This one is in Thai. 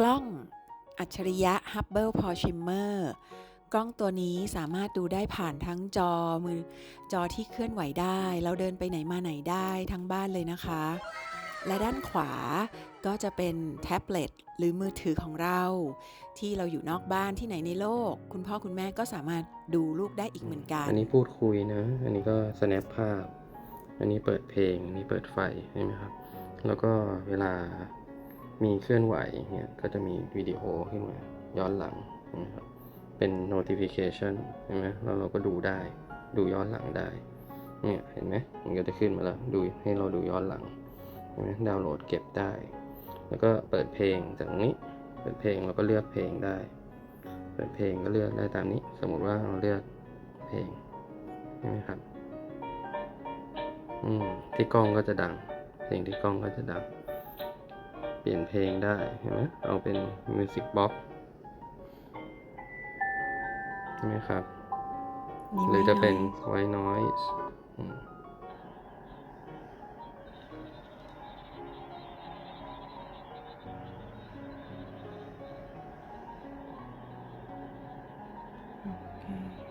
กล้องอัจฉริยะ Hubble Porshimmer กล้องตัวนี้สามารถดูได้ผ่านทั้งจอมือจอที่เคลื่อนไหวได้ เราเดินไปไหนมาไหนได้ทั้งบ้านเลยนะคะ และด้านขวาก็จะเป็นแท็บเล็ตหรือมือถือของเรา ที่เราอยู่นอกบ้านที่ไหนในโลก คุณพ่อคุณแม่ก็สามารถดูลูกได้อีกเหมือนกัน อันนี้พูดคุยนะ อันนี้ก็ snap ภาพ อันนี้เปิดเพลง อันนี้เปิดไฟใช่ไหมครับ แล้วก็เวลา มีเคลื่อนไหวเนี่ยก็จะมีวิดีโอขึ้นมา ย้อนหลังนะครับเป็น notification ใช่ไหมแล้วเราก็ดูได้ ดูย้อนหลังได้เนี่ยเห็นไหมมันก็จะขึ้นมาแล้วดูให้เราดูย้อนหลังเห็นไหมดาวน์โหลดเก็บได้ แล้วก็เปิดเพลงจากนี้เปิดเพลงเราก็เลือกเพลงได้ เปิดเพลงก็เลือกได้ตามนี้ สมมุติว่าเราเลือกเพลงใช่ไหมครับอืมที่กล้องก็จะดัง เพลงที่กล้องก็จะดัง เปลี่ยนเพลงได้เห็นไหมเอาเป็นมิวสิกบ็อกใช่ไหมครับ หรือจะเป็นไว้น้อยโอเค